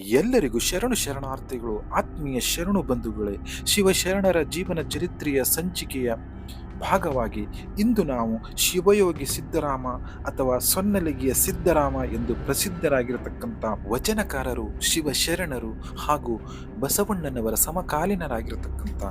ಎಲ್ಲರಿಗೂ ಶರಣು ಶರಣಾರ್ಥಿಗಳು ಆತ್ಮೀಯ ಶರಣು ಬಂಧುಗಳೇ ಶಿವಶರಣರ ಜೀವನ ಚರಿತ್ರೆಯ ಸಂಚಿಕೆಯ ಭಾಗವಾಗಿ ಇಂದು ನಾವು ಶಿವಯೋಗಿ ಸಿದ್ದರಾಮ ಅಥವಾ ಸೊನ್ನಲಿಗೆಯ ಸಿದ್ದರಾಮ ಎಂದು ಪ್ರಸಿದ್ಧರಾಗಿರತಕ್ಕಂಥ ವಚನಕಾರರು, ಶಿವಶರಣರು ಹಾಗೂ ಬಸವಣ್ಣನವರ ಸಮಕಾಲೀನರಾಗಿರತಕ್ಕಂಥ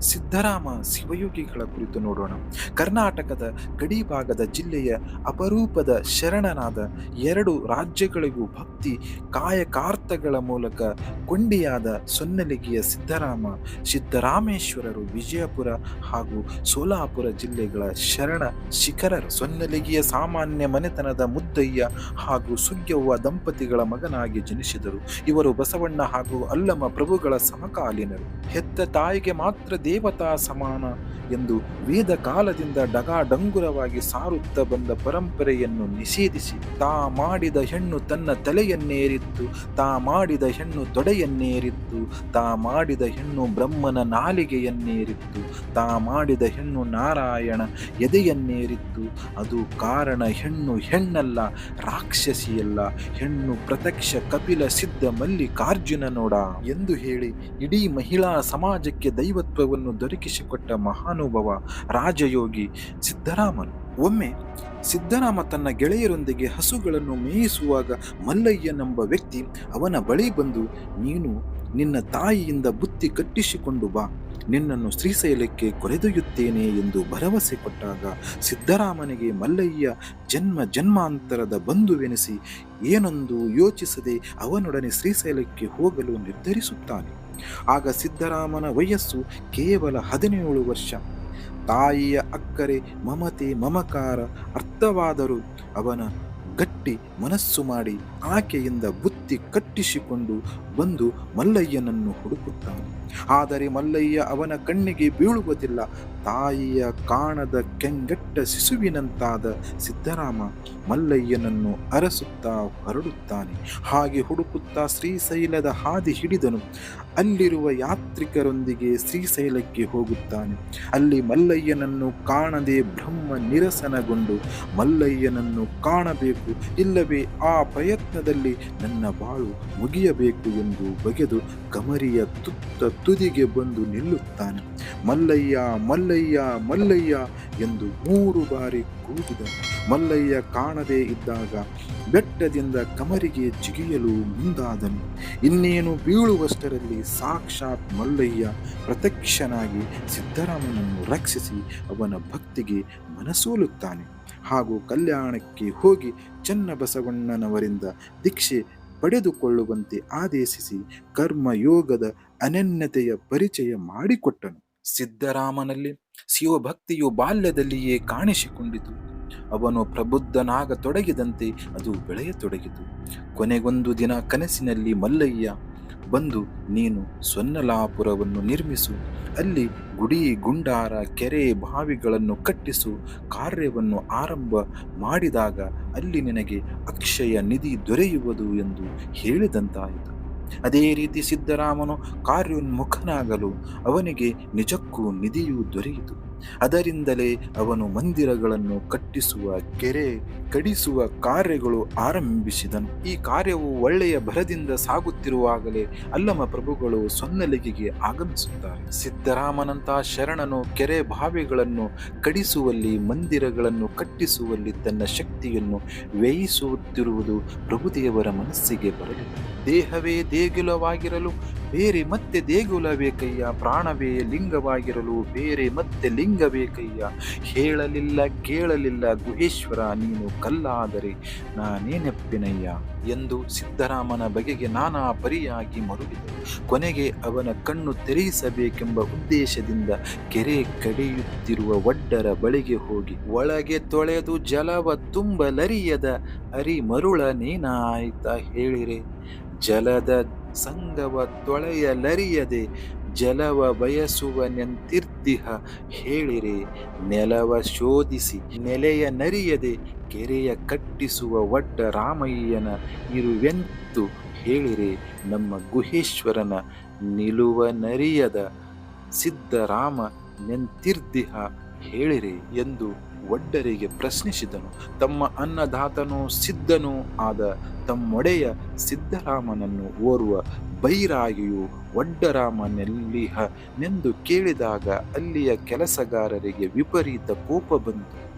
ಸಿದ್ದರಾಮ ಶಿವಯೋಗಿಗಳ ಕುರಿತು ನೋಡೋಣ. ಕರ್ನಾಟಕದ ಗಡಿ ಭಾಗದ ಜಿಲ್ಲೆಯ ಅಪರೂಪದ ಶರಣನಾದ ಎರಡು ರಾಜ್ಯಗಳಿಗೂ ಭಕ್ತಿ ಕಾಯಕಾರ್ಥಗಳ ಮೂಲಕ ಕೊಂಡಿಯಾದ ಸೊನ್ನಲಿಗೆಯ ಸಿದ್ದರಾಮ, ಸಿದ್ದರಾಮೇಶ್ವರರು, ವಿಜಯಪುರ ಹಾಗೂ ಸೋಲಾಪುರ ಜಿಲ್ಲೆಗಳ ಶರಣ ಶಿಖರರು, ಸೊನ್ನಲಿಗೆಯ ಸಾಮಾನ್ಯ ಮನೆತನದ ಮುದ್ದಯ್ಯ ಹಾಗೂ ಸುಗ್ಯವ್ವ ದಂಪತಿಗಳ ಮಗನಾಗಿ ಜನಿಸಿದರು. ಇವರು ಬಸವಣ್ಣ ಹಾಗೂ ಅಲ್ಲಮ ಪ್ರಭುಗಳ ಸಮಕಾಲೀನರು ಹೆತ್ತ ತಾಯಿಗೆ ಮಾತ್ರ ದೇವತಾ ಸಮಾನ ಎಂದು ವೇದ ಕಾಲದಿಂದ ಡಗಾಡಂಗುರವಾಗಿ ಸಾರುತ್ತಾ ಬಂದ ಪರಂಪರೆಯನ್ನು ನಿಷೇಧಿಸಿ, ತಾ ಮಾಡಿದ ಹೆಣ್ಣು ತನ್ನ ತಲೆಯನ್ನೇರಿತ್ತು, ತಾ ಮಾಡಿದ ಹೆಣ್ಣು ತೊಡೆಯನ್ನೇರಿತ್ತು, ತಾ ಮಾಡಿದ ಹೆಣ್ಣು ಬ್ರಹ್ಮನ ನಾಲಿಗೆಯನ್ನೇರಿತ್ತು, ತಾ ಮಾಡಿದ ಹೆಣ್ಣು ನಾರಾಯಣ ಎದೆಯನ್ನೇರಿತ್ತು. ಅದು ಕಾರಣ ಹೆಣ್ಣು ಹೆಣ್ಣಲ್ಲ, ರಾಕ್ಷಸಿಯಲ್ಲ, ಹೆಣ್ಣು ಪ್ರತ್ಯಕ್ಷ ಕಪಿಲ ಸಿದ್ಧ ಮಲ್ಲಿಕಾರ್ಜುನ ನೋಡ ಎಂದು ಹೇಳಿ ಇಡೀ ಮಹಿಳಾ ಸಮಾಜಕ್ಕೆ ದೈವತ್ವವನ್ನು ದೊರಕಿಸಿಕೊಟ್ಟ ಮಹಾನುಭವ, ರಾಜಯೋಗಿ ಸಿದ್ದರಾಮನು. ಒಮ್ಮೆ ಸಿದ್ದರಾಮ ತನ್ನ ಗೆಳೆಯರೊಂದಿಗೆ ಹಸುಗಳನ್ನು ಮೇಯಿಸುವಾಗ ಮಲ್ಲಯ್ಯನೆಂಬ ವ್ಯಕ್ತಿ ಅವನ ಬಳಿ ಬಂದು, ನೀನು ನಿನ್ನ ತಾಯಿಯಿಂದ ಬುತ್ತಿ ಕಟ್ಟಿಸಿಕೊಂಡು ಬಾ. ನಿನ್ನನ್ನು ಶ್ರೀಶೈಲಕ್ಕೆ ಕೊರೆದೊಯ್ಯುತ್ತೇನೆ ಎಂದು ಭರವಸೆ ಕೊಟ್ಟಾಗ ಸಿದ್ದರಾಮನಿಗೆ ಮಲ್ಲಯ್ಯ ಜನ್ಮ ಜನ್ಮಾಂತರದ ಬಂಧುವೆನಿಸಿ, ಏನೊಂದು ಯೋಚಿಸದೆ ಅವನೊಡನೆ ಶ್ರೀಶೈಲಕ್ಕೆ ಹೋಗಲು ನಿರ್ಧರಿಸುತ್ತಾನೆ. ಆಗ ಸಿದ್ದರಾಮನ ವಯಸ್ಸು ಕೇವಲ ಹದಿನೇಳು ವರ್ಷ. ತಾಯಿಯ ಅಕ್ಕರೆ ಮಮತೆ ಮಮಕಾರ ಅರ್ಥವಾದರೂ ಅವನ ಗಟ್ಟಿ ಮನಸ್ಸು ಮಾಡಿ ಆಕೆಯಿಂದ ಬುತ್ತಿ ಕಟ್ಟಿಸಿಕೊಂಡು ಬಂದು ಮಲ್ಲಯ್ಯನನ್ನು ಹುಡುಕುತ್ತಾನೆ. ಆದರೆ ಮಲ್ಲಯ್ಯ ಅವನ ಕಣ್ಣಿಗೆ ಬೀಳುವುದಿಲ್ಲ. ತಾಯಿಯ ಕಾಣದ ಕೆಂಗೆಟ್ಟ ಶಿಶುವಿನಂತಾದ ಸಿದ್ದರಾಮ ಮಲ್ಲಯ್ಯನನ್ನು ಅರಸುತ್ತಾ ಹೊರಡುತ್ತಾನೆ. ಹಾಗೆ ಹುಡುಕುತ್ತಾ ಶ್ರೀಶೈಲದ ಹಾದಿ ಹಿಡಿದನು. ಅಲ್ಲಿರುವ ಯಾತ್ರಿಕರೊಂದಿಗೆ ಶ್ರೀಶೈಲಕ್ಕೆ ಹೋಗುತ್ತಾನೆ. ಅಲ್ಲಿ ಮಲ್ಲಯ್ಯನನ್ನು ಕಾಣದೆ ಬ್ರಹ್ಮ ನಿರಸನಗೊಂಡು ಮಲ್ಲಯ್ಯನನ್ನು ಕಾಣಬೇಕು, ಇಲ್ಲವೇ ಆ ಪ್ರಯತ್ನದಲ್ಲಿ ನನ್ನ ಬಾಳು ಮುಗಿಯಬೇಕು ಎಂದು ಬಗೆದು ಕಮರಿಯ ತುತ್ತ ತುದಿಗೆ ಬಂದು ನಿಲ್ಲುತ್ತಾನೆ. ಮಲ್ಲಯ್ಯ ಮಲ್ಲಯ್ಯ ಮಲ್ಲಯ್ಯ ಮಲ್ಲಯ್ಯ ಎಂದು ಮೂರು ಬಾರಿ ಕೂಗಿದನು. ಮಲ್ಲಯ್ಯ ಕಾಣದೇ ಇದ್ದಾಗ ಬೆಟ್ಟದಿಂದ ಕಮರಿಗೆ ಜಿಗಿಯಲು ಮುಂದಾದನು. ಇನ್ನೇನು ಬೀಳುವಷ್ಟರಲ್ಲಿ ಸಾಕ್ಷಾತ್ ಮಲ್ಲಯ್ಯ ಪ್ರತ್ಯಕ್ಷನಾಗಿ ಸಿದ್ದರಾಮನನ್ನು ರಕ್ಷಿಸಿ ಅವನ ಭಕ್ತಿಗೆ ಮನಸೋಲುತ್ತಾನೆ. ಹಾಗೂ ಕಲ್ಯಾಣಕ್ಕೆ ಹೋಗಿ ಚನ್ನಬಸವಣ್ಣನವರಿಂದ ದೀಕ್ಷೆ ಪಡೆದುಕೊಳ್ಳುವಂತೆ ಆದೇಶಿಸಿ ಕರ್ಮಯೋಗದ ಅನನ್ಯತೆಯ ಪರಿಚಯ ಮಾಡಿಕೊಟ್ಟನು. ಸಿದ್ದರಾಮನಲ್ಲಿ ಶಿವಭಕ್ತಿಯು ಬಾಲ್ಯದಲ್ಲಿಯೇ ಕಾಣಿಸಿಕೊಂಡಿತು. ಅವನು ಪ್ರಬುದ್ಧನಾಗ ತೊಡಗಿದಂತೆ ಅದು ಬೆಳೆಯತೊಡಗಿತು. ಕೊನೆಗೊಂದು ದಿನ ಕನಸಿನಲ್ಲಿ ಮಲ್ಲಯ್ಯ ಬಂದು, ನೀನು ಸೊನ್ನಲಾಪುರವನ್ನು ನಿರ್ಮಿಸು, ಅಲ್ಲಿ ಗುಡಿ, ಗುಂಡಾರ, ಕೆರೆ, ಬಾವಿಗಳನ್ನು ಕಟ್ಟಿಸು, ಕಾರ್ಯವನ್ನು ಆರಂಭ ಮಾಡಿದಾಗ ಅಲ್ಲಿ ನಿನಗೆ ಅಕ್ಷಯ ನಿಧಿ ದೊರೆಯುವುದು ಎಂದು ಹೇಳಿದಂತಾಯಿತು. ಅದೇ ರೀತಿ ಸಿದ್ದರಾಮನು ಕಾರ್ಯೋನ್ಮುಖನಾಗಲು ಅವನಿಗೆ ನಿಜಕ್ಕೂ ನಿಧಿಯು ದೊರೆಯಿತು. ಅದರಿಂದಲೇ ಅವನು ಮಂದಿರಗಳನ್ನು ಕಟ್ಟಿಸುವ, ಕೆರೆ ಕಡಿಸುವ ಕಾರ್ಯಗಳು ಆರಂಭಿಸಿದನು. ಈ ಕಾರ್ಯವು ಒಳ್ಳೆಯ ಭರದಿಂದ ಸಾಗುತ್ತಿರುವಾಗಲೇ ಅಲ್ಲಮ ಪ್ರಭುಗಳು ಸೊನ್ನಲಿಗೆಗೆ ಆಗಮಿಸುತ್ತಾರೆ. ಸಿದ್ದರಾಮನಂತಹ ಶರಣನು ಕೆರೆ ಬಾವಿಗಳನ್ನು ಕಡಿಸುವಲ್ಲಿ, ಮಂದಿರಗಳನ್ನು ಕಟ್ಟಿಸುವಲ್ಲಿ ತನ್ನ ಶಕ್ತಿಯನ್ನು ವ್ಯಯಿಸುತ್ತಿರುವುದು ಪ್ರಭುದೇವರ ಮನಸ್ಸಿಗೆ ಬರಲಿದೆ ದೇಹವೇ ದೇಗುಲವಾಗಿರಲು ಬೇರೆ ಮತ್ತೆ ದೇಗುಲ ಬೇಕಯ್ಯ ಪ್ರಾಣವೇ ಲಿಂಗವಾಗಿರಲು ಬೇರೆ ಮತ್ತೆ ಲಿಂಗ ಬೇಕಯ್ಯ ಹೇಳಲಿಲ್ಲ, ಕೇಳಲಿಲ್ಲ ಗುಹೇಶ್ವರ, ನೀನು ಕಲ್ಲಾದರೆ ನಾನೇನೆಪ್ಪಿನಯ್ಯ ಎಂದು ಸಿದ್ದರಾಮನ ಬಗೆಗೆ ನಾನಾ ಪರಿಯಾಗಿ ಮರುಗಿದರು ಕೊನೆಗೆ ಅವನ ಕಣ್ಣು ತೆರೆಯಿಸಬೇಕೆಂಬ ಉದ್ದೇಶದಿಂದ ಕೆರೆ ಕಡಿಯುತ್ತಿರುವ ಒಡ್ಡರ ಬಳಿಗೆ ಹೋಗಿ, ಒಳಗೆ ತೊಳೆದು ಜಲವ ತುಂಬಲರಿಯದ ಅರಿ ಮರುಳ ನೇನಾಯ್ತ ಹೇಳಿರೆ? ಜಲದ ಸಂಗವ ತೊಳೆಯಲರಿಯದೆ, ಜಲವ ಬಯಸುವನೆಂತಿರ್ದಿಹ ಹೇಳಿರೆ, ನೆಲವ ಶೋಧಿಸಿ ನೆಲೆಯ ನರಿಯದೆ, ಕೆರೆಯ ಕಟ್ಟಿಸುವ ಒಡ್ಡ ರಾಮಯ್ಯನ ಇರುವೆಂತು ಹೇಳಿರೆ, ನಮ್ಮ ಗುಹೇಶ್ವರನ ನಿಲುವ ನರಿಯದ ಸಿದ್ದರಾಮ ನೆಂತಿರ್ದಿಹ ಹೇಳಿರೆ ಎಂದು ಒಡ್ಡರಿಗೆ ಪ್ರಶ್ನಿಸಿದನು. ತಮ್ಮ ಅನ್ನದಾತನೂ ಸಿದ್ಧನೂ ಆದ ತಮ್ಮೊಡೆಯ ಸಿದ್ದರಾಮನನ್ನು ಓರ್ವ ಬೈರಾಗಿಯು ಒಡ್ಡರಾಮನೆಲ್ಲಿಹನೆಂದು ಕೇಳಿದಾಗ ಅಲ್ಲಿಯ ಕೆಲಸಗಾರರಿಗೆ ವಿಪರೀತ ಕೋಪ ಬಂತು.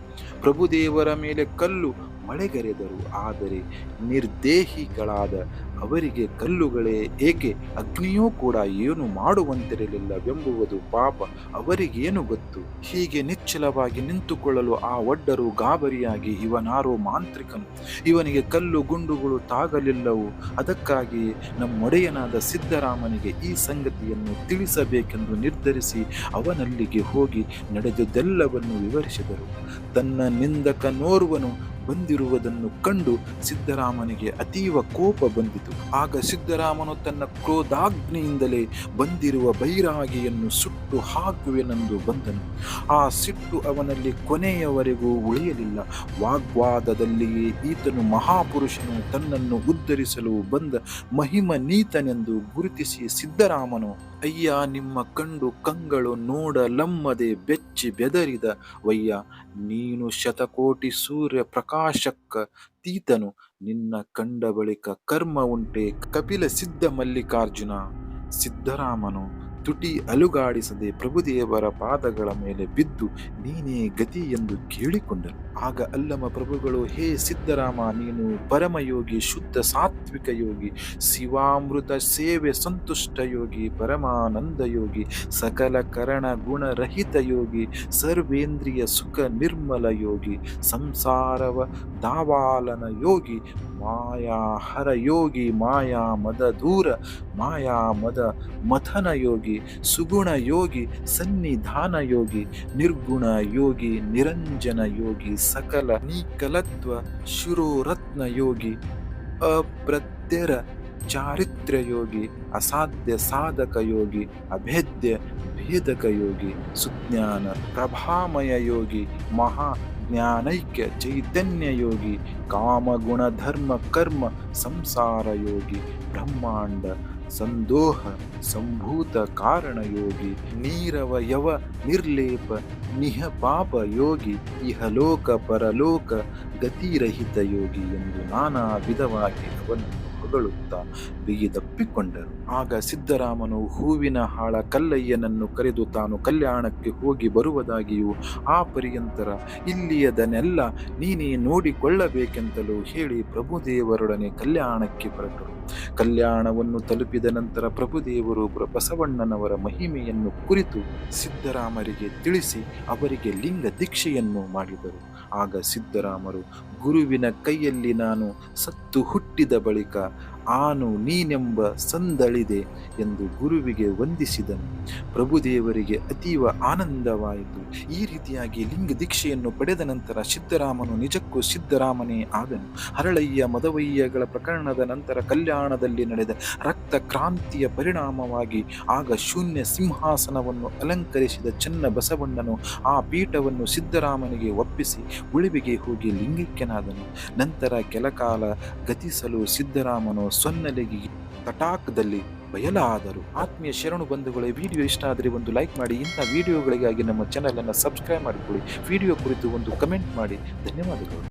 ಪ್ರಭುದೇವರ ಮೇಲೆ ಕಲ್ಲು ಮಳೆಗರೆದರು. ಆದರೆ ನಿರ್ದೇಹಿಗಳಾದ ಅವರಿಗೆ ಕಲ್ಲುಗಳೇ ಏಕೆ? ಅಗ್ನಿಯೂ ಕೂಡ ಏನು ಮಾಡುವಂತಿರಲಿಲ್ಲವೆಂಬುವುದು ಪಾಪ ಅವರಿಗೇನು ಗೊತ್ತು? ಹೀಗೆ ನಿಚ್ಚಲವಾಗಿ ನಿಂತುಕೊಳ್ಳಲು ಆ ಒಡ್ಡರು ಗಾಬರಿಯಾಗಿ ಇವನಾರೋ ಮಾಂತ್ರಿಕನು. ಇವನಿಗೆ ಕಲ್ಲು ಗುಂಡುಗಳು ತಾಗಲಿಲ್ಲವು. ಅದಕ್ಕಾಗಿ ನಮ್ಮೊಡೆಯನಾದ ಸಿದ್ದರಾಮನಿಗೆ ಈ ಸಂಗತಿಯನ್ನು ತಿಳಿಸಬೇಕೆಂದು ನಿರ್ಧರಿಸಿ ಅವನಲ್ಲಿಗೆ ಹೋಗಿ ನಡೆದುದೆಲ್ಲವನ್ನು ವಿವರಿಸಿದರು. ತನ್ನ ನಿಂದಕನೋರ್ವನು ಬಂದಿರುವುದನ್ನು ಕಂಡು ಸಿದ್ದರಾಮನಿಗೆ ಅತೀವ ಕೋಪ ಬಂದಿತು. ಆಗ ಸಿದ್ದರಾಮನು ತನ್ನ ಕ್ರೋಧಾಗ್ನಿಯಿಂದಲೇ ಬಂದಿರುವ ಬೈರಾಗಿಯನ್ನು ಸುಟ್ಟು ಹಾಕುವೆನೆಂದು ಬಂದನು. ಆ ಸಿಟ್ಟು ಅವನಲ್ಲಿ ಕೊನೆಯವರೆಗೂ ಉಳಿಯಲಿಲ್ಲ. ವಾಗ್ವಾದದಲ್ಲಿಯೇ ಈತನು ಮಹಾಪುರುಷನು ತನ್ನನ್ನು ಉದ್ಧರಿಸಲು ಬಂದ ಮಹಿಮ ನೀತನೆಂದು ಗುರುತಿಸಿ ಸಿದ್ದರಾಮನು ಅಯ್ಯ, ನಿಮ್ಮ ಕಂಡು ಕಂಗಳು ನೋಡಲಮ್ಮದೆ ಬೆಚ್ಚಿ ಬೆದರಿದ. ವಯ್ಯ, ನೀನು ಶತಕೋಟಿ ಸೂರ್ಯ ಪ್ರಕಾಶಕ್ಕ ತೀತನು. ನಿನ್ನ ಕಂಡ ಬಳಿಕ ಕರ್ಮ ಉಂಟೆ ಕಪಿಲ ಸಿದ್ಧ ಮಲ್ಲಿಕಾರ್ಜುನ. ಸಿದ್ದರಾಮನು ತುಟಿ ಅಲುಗಾಡಿಸದೆ ಪ್ರಭುದೇವರ ಪಾದಗಳ ಮೇಲೆ ಬಿದ್ದು ನೀನೇ ಗತಿ ಎಂದು ಕೇಳಿಕೊಂಡನು. ಆಗ ಅಲ್ಲಮ ಪ್ರಭುಗಳು, ಹೇ ಸಿದ್ದರಾಮ, ನೀನು ಪರಮಯೋಗಿ, ಶುದ್ಧ ಸಾತ್ವಿಕ ಯೋಗಿ, ಶಿವಾಮೃತ ಸೇವೆ ಸಂತುಷ್ಟ ಯೋಗಿ, ಪರಮಾನಂದ ಯೋಗಿ, ಸಕಲ ಕರಣ ಗುಣರಹಿತ ಯೋಗಿ, ಸರ್ವೇಂದ್ರಿಯ ಸುಖ ನಿರ್ಮಲ ಯೋಗಿ, ಸಂಸಾರವ ದಾವಾಲನ ಯೋಗಿ ಮಾಯಾ ಹರ ಯೋಗಿ ಮಾಯಾ ಮದ ದೂರ ಮಾಯಾ ಮದ ಮಥನ ಯೋಗಿ, ಸುಗುಣ ಯೋಗಿ, ಸನ್ನಿಧಾನ ಯೋಗಿ, ನಿರ್ಗುಣ ಯೋಗಿ, ನಿರಂಜನ ಯೋಗಿ ಸಕಲ ನೀಕಲತ್ವ ಶಿರೋರತ್ನ ಯೋಗಿ, ಅಪ್ರತ್ಯರ ಚಾರಿತ್ರ್ಯ ಯೋಗಿ, ಅಸಾಧ್ಯ ಸಾಧಕ ಯೋಗಿ, ಅಭೇದ್ಯ ಭೇದಕ ಯೋಗಿ, ಸುಜ್ಞಾನ ಪ್ರಭಾಮಯ ಯೋಗಿ, ಮಹಾ ಜ್ಞಾನೈಕ್ಯ ಚೈತನ್ಯ ಯೋಗಿ ಕಾಮಗುಣ ಧರ್ಮ ಕರ್ಮ ಸಂಸಾರ ಯೋಗಿ, ಬ್ರಹ್ಮಾಂಡ ಸಂದೋಹ, ಸಂಭೂತ ಕಾರಣ ಯೋಗಿ ನೀರವ ಯವ ನಿರ್ಲೇಪ, ನಿಹ ಪಾಪ ಯೋಗಿ ಇಹಲೋಕ ಪರಲೋಕ ಗತಿರಹಿತ ಯೋಗಿ ಎಂದು ನಾನಾ ವಿಧವಾಗಿ ಅವನನ್ನು ಹೊಗಳುತ್ತಾ ಬಿಗಿದಪ್ಪಿಕೊಂಡರು ಆಗ ಸಿದ್ದರಾಮನು ಹೂವಿನ ಹಾಳ ಕಲ್ಲಯ್ಯನನ್ನು ಕರೆದು ತಾನು ಕಲ್ಯಾಣಕ್ಕೆ ಹೋಗಿ ಬರುವುದಾಗಿಯೂ ಆ ಪರ್ಯಂತರ ಇಲ್ಲಿಯದನ್ನೆಲ್ಲ ನೀನೇ ನೋಡಿಕೊಳ್ಳಬೇಕೆಂತಲೂ ಹೇಳಿ ಪ್ರಭುದೇವರೊಡನೆ ಕಲ್ಯಾಣಕ್ಕೆ ಹೊರಟರು. ಕಲ್ಯಾಣವನ್ನು ತಲುಪಿದ ನಂತರ ಪ್ರಭುದೇವರು ಬಸವಣ್ಣನವರ ಮಹಿಮೆಯನ್ನು ಕುರಿತು ಸಿದ್ದರಾಮರಿಗೆ ತಿಳಿಸಿ ಅವರಿಗೆ ಲಿಂಗ ದೀಕ್ಷೆಯನ್ನು ಮಾಡಿದರು. ಆಗ ಸಿದ್ದರಾಮರು ಗುರುವಿನ ಕೈಯಲ್ಲಿ ನಾನು ಸತ್ತು ಹುಟ್ಟಿದ ಬಳಿಕ ಆನು ನೀನೆಂಬ ಸಂದಳಿದೆ ಎಂದು ಗುರುವಿಗೆ ವಂದಿಸಿದನು. ಪ್ರಭುದೇವರಿಗೆ ಅತೀವ ಆನಂದವಾಯಿತು. ಈ ರೀತಿಯಾಗಿ ಲಿಂಗ ದೀಕ್ಷೆಯನ್ನು ಪಡೆದ ನಂತರ ಸಿದ್ದರಾಮನು ನಿಜಕ್ಕೂ ಸಿದ್ದರಾಮನೇ ಆದನು. ಹರಳಯ್ಯ ಮದವಯ್ಯಗಳ ಪ್ರಕರಣದ ನಂತರ ಕಲ್ಯಾಣದಲ್ಲಿ ನಡೆದ ರಕ್ತ ಕ್ರಾಂತಿಯ ಪರಿಣಾಮವಾಗಿ ಆಗ ಶೂನ್ಯ ಸಿಂಹಾಸನವನ್ನು ಅಲಂಕರಿಸಿದ ಚೆನ್ನ ಬಸವಣ್ಣನು ಆ ಪೀಠವನ್ನು ಸಿದ್ದರಾಮನಿಗೆ ಒಪ್ಪಿಸಿ, ಉಳಿವಿಗೆ ಹೋಗಿ ಲಿಂಗೈಕ್ಯನಾದನು ನಂತರ ಕೆಲಕಾಲ ಗತಿಸಲು ಸಿದ್ದರಾಮನು ಸೊನ್ನಲೆಗೆ ತಟಾಕದಲ್ಲಿ ಬಯಲಾದರು. ಆತ್ಮೀಯ ಶರಣು ಬಂಧುಗಳೇ, ವಿಡಿಯೋ ಇಷ್ಟ ಆದರೆ ಒಂದು ಲೈಕ್ ಮಾಡಿ, ಇಂಥ ವಿಡಿಯೋಗಳಿಗಾಗಿ ನಮ್ಮ ಚಾನಲನ್ನು ಸಬ್ಸ್ಕ್ರೈಬ್ ಮಾಡಿಕೊಳ್ಳಿ. ವಿಡಿಯೋ ಕುರಿತು ಒಂದು ಕಮೆಂಟ್ ಮಾಡಿ. ಧನ್ಯವಾದಗಳು.